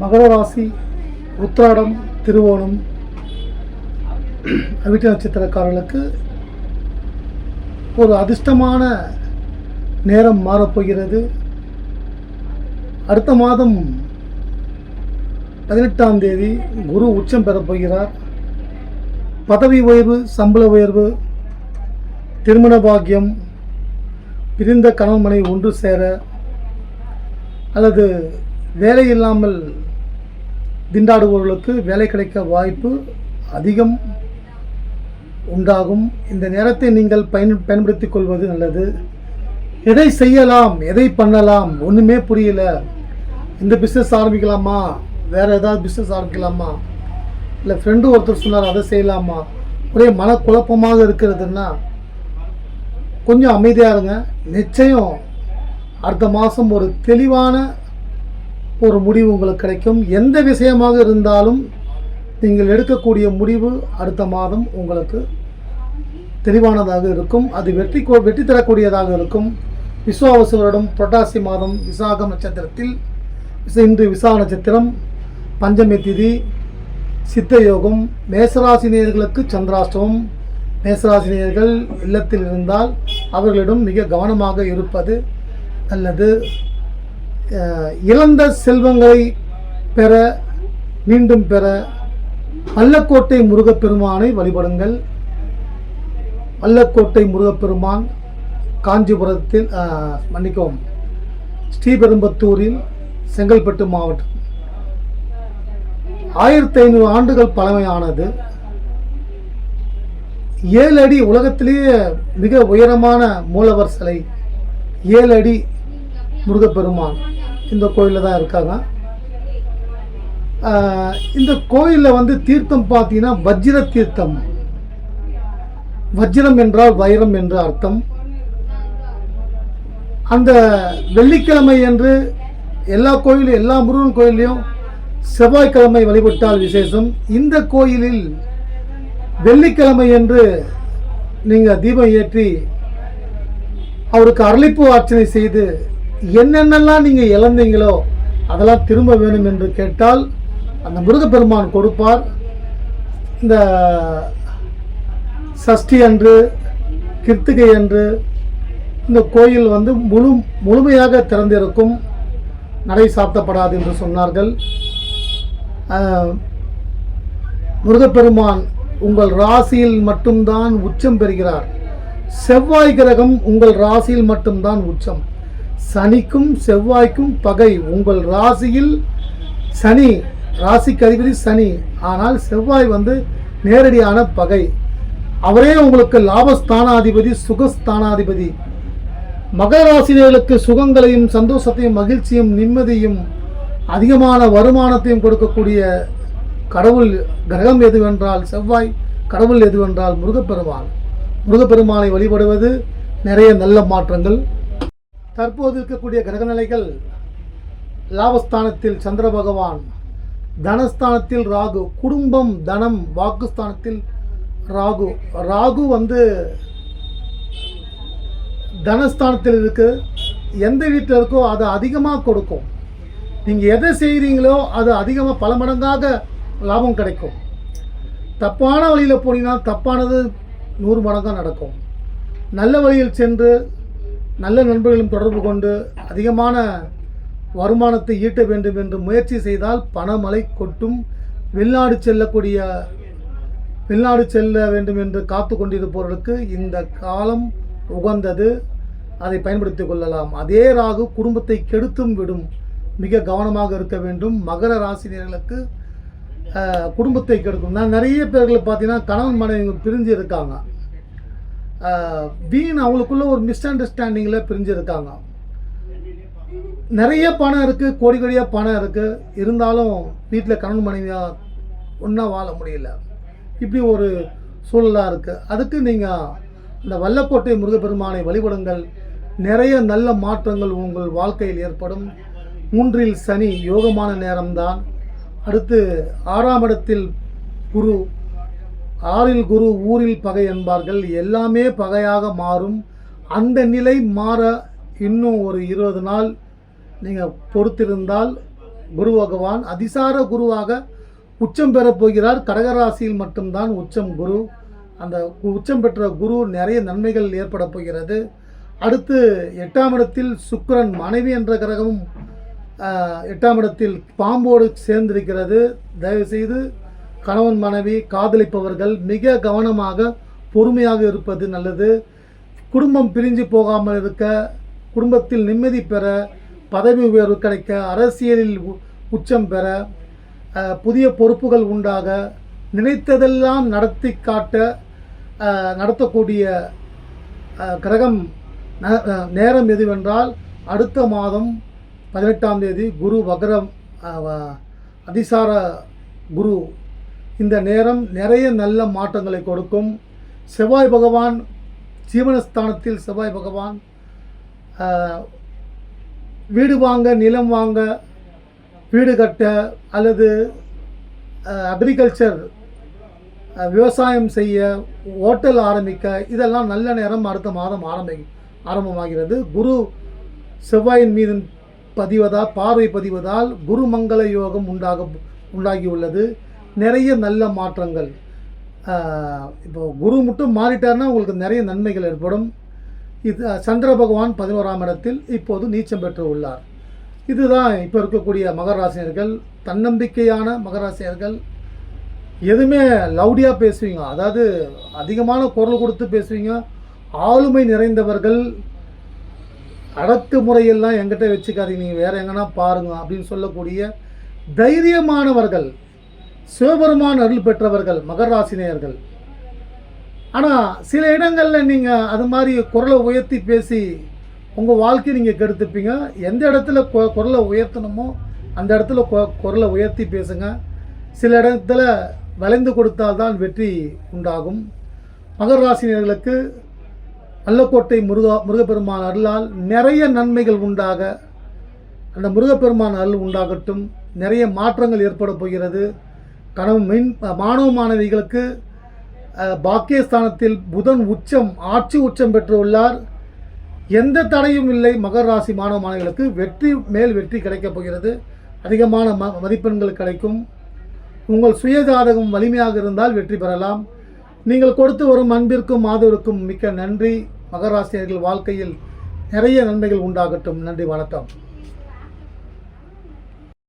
மகர ராசி உத்திராடம் திருவோணம் அவிட்ட நட்சத்திரக்காரர்களுக்கு ஒரு அதிர்ஷ்டமான நேரம் மாறப்போகிறது. அடுத்த மாதம் பதினெட்டாம் தேதி குரு உச்சம் பெறப்போகிறார் பதவி உயர்வு சம்பள உயர்வு திருமண பாக்கியம் பிரிந்த கணவன் மனைவி ஒன்று சேர அல்லது வேலை இல்லாமல் திண்டாடுபவர்களுக்கு வேலை கிடைக்க வாய்ப்பு அதிகம் உண்டாகும். இந்த நேரத்தை நீங்கள் பயன் பயன்படுத்தி கொள்வது நல்லது. எதை செய்யலாம் எதை பண்ணலாம் ஒன்றுமே புரியல. இந்த பிஸ்னஸ் ஆரம்பிக்கலாமா? வேறு ஏதாவது பிஸ்னஸ் ஆரம்பிக்கலாமா? இல்லை ஃப்ரெண்டு ஒருத்தர் சொன்னார் அதை செய்யலாமா? ஒரே மனக்குழப்பமாக இருக்கிறதுன்னா கொஞ்சம் அமைதியாக இருங்க. நிச்சயம் அடுத்த மாதம் ஒரு தெளிவான ஒரு முடிவு உங்களுக்கு கிடைக்கும். எந்த விஷயமாக இருந்தாலும் நீங்கள் எடுக்கக்கூடிய முடிவு அடுத்த மாதம் உங்களுக்கு தெளிவானதாக இருக்கும். அது வெற்றி வெற்றி தரக்கூடியதாக இருக்கும். விஸ்வாவசு வருடம் புரட்டாசி மாதம் விசாகம் நட்சத்திரத்தில் இன்று விசா நட்சத்திரம் பஞ்சமி திதி சித்த யோகம் மேசராசினியர்களுக்கு சந்திராஷ்டமம். மேசராசினியர்கள் இல்லத்தில் இருந்தால் அவர்களிடம் மிக கவனமாக இருப்பது அல்லது இழந்த செல்வங்களை பெற மீண்டும் பெற பள்ளக்கோட்டை முருகப்பெருமானை வழிபடுங்கள். பள்ளக்கோட்டை முருகப்பெருமான் காஞ்சிபுரத்தில் மன்னிக்கவும் ஸ்ரீபெரும்பத்தூரில் செங்கல்பட்டு மாவட்டம். ஆயிரத்தி ஐநூறு ஆண்டுகள் பழமையானது. ஏழு அடி உலகத்திலேயே மிக உயரமான மூலவர் சிலை. ஏழு அடி முருகப்பெருமான் இந்த கோயிலில் தான் இருக்காங்க. இந்த கோயிலில் வந்து தீர்த்தம் பார்த்தீங்கன்னா வஜ்ர தீர்த்தம். வஜ்ரம் என்றால் வைரம் என்று அர்த்தம். அந்த வெள்ளிக்கிழமை என்று எல்லா கோயிலும் எல்லா முருகன் கோயிலையும் செவ்வாய்க்கிழமை வழிபட்டால் விசேஷம். இந்த கோயிலில் வெள்ளிக்கிழமை என்று நீங்கள் தீபம் ஏற்றி அவருக்கு அரளிப்பு அர்ச்சனை செய்து என்னென்னலாம் நீங்கள் இழந்தீங்களோ அதெல்லாம் திரும்ப வேணும் என்று கேட்டால் அந்த முருகப்பெருமான் கொடுப்பார். இந்த சஷ்டி அன்று கிருத்திகை அன்று இந்த கோயில் வந்து முழு முழுமையாக திறந்திருக்கும். நடை சாத்தப்படாது என்று சொன்னார்கள். முருகப்பெருமான் உங்கள் ராசியில் மட்டும்தான் உச்சம் பெறுகிறார். செவ்வாய் கிரகம் உங்கள் ராசியில் மட்டும்தான் உச்சம். சனிக்கும் செவ்வாய்க்கும் பகை. உங்கள் ராசியில் சனி ராசிக்கு அதிபதி சனி. ஆனால் செவ்வாய் வந்து நேரடியான பகை. அவரே உங்களுக்கு லாபஸ்தானாதிபதி சுகஸ்தானாதிபதி. மகர ராசினர்களுக்கு சுகங்களையும் சந்தோஷத்தையும் மகிழ்ச்சியும் நிம்மதியும் அதிகமான வருமானத்தையும் கொடுக்கக்கூடிய கடவுள் கிரகம் எதுவென்றால் செவ்வாய் கடவுள் எதுவென்றால் முருகப்பெருமான் முருகப்பெருமானை வழிபடுவது நிறைய நல்ல மாற்றங்கள். தற்போது இருக்கக்கூடிய கிரகநிலைகள் லாபஸ்தானத்தில் சந்திர பகவான் தனஸ்தானத்தில் ராகு குடும்பம் தனம் வாக்குஸ்தானத்தில் ராகு. ராகு வந்து தனஸ்தானத்தில் இருக்கு. எந்த வீட்டில் இருக்கோ அதை அதிகமாக கொடுக்கும். நீங்கள் எதை செய்கிறீங்களோ அது அதிகமாக பல மடங்காக லாபம் கிடைக்கும். தப்பான வழியில் போனீங்கன்னா தப்பானது நூறு மடங்காக நடக்கும். நல்ல வழியில் சென்று நல்ல நண்பர்களும் தொடர்பு கொண்டு அதிகமான வருமானத்தை ஈட்ட வேண்டும் என்று முயற்சி செய்தால் பணமழை கொட்டும். வெளிநாடு செல்லக்கூடிய வெளிநாடு செல்ல வேண்டும் என்று காத்து கொண்டிருப்பவர்களுக்கு இந்த காலம் உகந்தது. அதை பயன்படுத்திக் கொள்ளலாம். அதே ராகு குடும்பத்தை கெடுத்தும் விடும். மிக கவனமாக இருக்க வேண்டும். மகர ராசினியர்களுக்கு குடும்பத்தை கெடுக்கும். நான் நிறைய பேர்கள் பார்த்தீங்கன்னா கணவன் மனைவி பிரிஞ்சு இருக்காங்க. வீண் அவங்களுக்குள்ள ஒரு மிஸ் அண்டர்ஸ்டாண்டிங்கில் பிரிஞ்சிருக்காங்க. நிறைய பணம் இருக்குது கோடி கோடியாக பணம் இருக்குது இருந்தாலும் வீட்டில் கணவன் மனைவியாக ஒன்றா வாழ முடியல. இப்படி ஒரு சூழலாக இருக்குது அதுக்கு நீங்கள் இந்த வல்லக்கோட்டை முருகப்பெருமானை வழிபடுங்கள். நிறைய நல்ல மாற்றங்கள் உங்கள் வாழ்க்கையில் ஏற்படும். மூன்றில் சனி யோகமான நேரம்தான். அடுத்து ஆறாம் இடத்தில் குரு ஆறில் குரு ஊரில் பகை என்பார்கள். எல்லாமே பகையாக மாறும். அந்த நிலை மாற இன்னும் ஒரு இருபது நாள் நீங்கள் பொறுத்திருந்தால் குரு பகவான் அதிசார குருவாக உச்சம் பெறப் போகிறார். கடகராசியில் மட்டும்தான் உச்சம் குரு. அந்த உச்சம் பெற்ற குரு நிறைய நன்மைகள் ஏற்பட போகிறது. அடுத்து எட்டாம் இடத்தில் சுக்கரன் மனைவி என்ற கிரகமும் எட்டாம் இடத்தில் பாம்போடு சேர்ந்திருக்கிறது. தயவுசெய்து கணவன் மனைவி காதலிப்பவர்கள் மிக கவனமாக பொறுமையாக இருப்பது நல்லது. குடும்பம் பிரிஞ்சு போகாமல் இருக்க குடும்பத்தில் நிம்மதி பெற பதவி உயர்வு கிடைக்க அரசியலில் உ- உச்சம் பெற புதிய பொறுப்புகள் உண்டாக நினைத்ததெல்லாம் நடத்தி காட்ட நடத்தக்கூடிய கிரகம் ந- நேரம் எதுவென்றால் அடுத்த மாதம் பதினெட்டாம் தேதி குரு வக்ரம் அதிசார குரு இந்த நேரம் நிறைய நல்ல மாற்றங்களை கொடுக்கும். செவ்வாய் பகவான் ஜீவனஸ்தானத்தில் செவ்வாய் பகவான் வீடு வாங்க நிலம் வாங்க வீடு கட்ட அல்லது அக்ரிகல்ச்சர் விவசாயம் செய்ய ஹோட்டல் ஆரம்பிக்க இதெல்லாம் நல்ல நேரம் அடுத்த மாதம் ஆரம்பி ஆரம்பமாகிறது. குரு செவ்வாயின் மீது பதிவதால் பார்வை பதிவதால் குருமங்கள யோகம் உண்டாக உண்டாகியுள்ளது. நிறைய நல்ல மாற்றங்கள். இப்போ குரு மட்டும் மாறிட்டார்னா உங்களுக்கு நிறைய நன்மைகள் ஏற்படும். இது சந்திர பகவான் பதினோராம் இடத்தில் இப்போது நீச்சம் பெற்று உள்ளார். இதுதான் இப்போ இருக்கக்கூடிய மகராசினியர்கள் தன்னம்பிக்கையான மகராசினியர்கள் எதுவுமே லவுடியாக பேசுவீங்க. அதாவது அதிகமான குரல் கொடுத்து பேசுவீங்க. ஆளுமை நிறைந்தவர்கள். அடக்குமுறையெல்லாம் எங்கிட்ட வச்சுக்காதீங்க. நீங்கள் வேறு எங்கன்னா பாருங்க அப்படின்னு சொல்லக்கூடிய தைரியமானவர்கள். சிவபெருமான் அருள் பெற்றவர்கள் மகராசினியர்கள் ஆனால் சில இடங்களில் நீங்கள் அது மாதிரி குரலை உயர்த்தி பேசி உங்கள் வாழ்க்கையை நீங்கள் கெடுத்துப்பீங்க. எந்த இடத்துல கொ- குரலை உயர்த்தணுமோ அந்த இடத்துல கொ- குரலை உயர்த்தி பேசுங்க. சில இடத்துல வளைந்து கொடுத்தால்தான் வெற்றி உண்டாகும். மகர ராசினியர்களுக்கு நல்லக்கோட்டை முருகா முருகப்பெருமான் அருளால் நிறைய நன்மைகள் உண்டாக அந்த முருகப்பெருமான் அருள் உண்டாகட்டும். நிறைய மாற்றங்கள் ஏற்பட போகிறது. கனவு மின் மாணவ மாணவிகளுக்கு பாக்கியஸ்தானத்தில் புதன் உச்சம் ஆட்சி உச்சம் பெற்றுள்ளார். எந்த தடையும் இல்லை. மகர ராசி மாணவ மாணவிகளுக்கு வெற்றி மேல் வெற்றி கிடைக்கப் போகிறது. அதிகமான ம மதிப்பெண்கள் கிடைக்கும். உங்கள் சுயஜாதகம் வலிமையாக இருந்தால் வெற்றி பெறலாம். நீங்கள் கொடுத்து வரும் அன்பிற்கும் ஆதரவுக்கும் மிக்க நன்றி. மகராசியர்கள் வாழ்க்கையில் நிறைய நன்மைகள் உண்டாகட்டும். நன்றி வணக்கம்.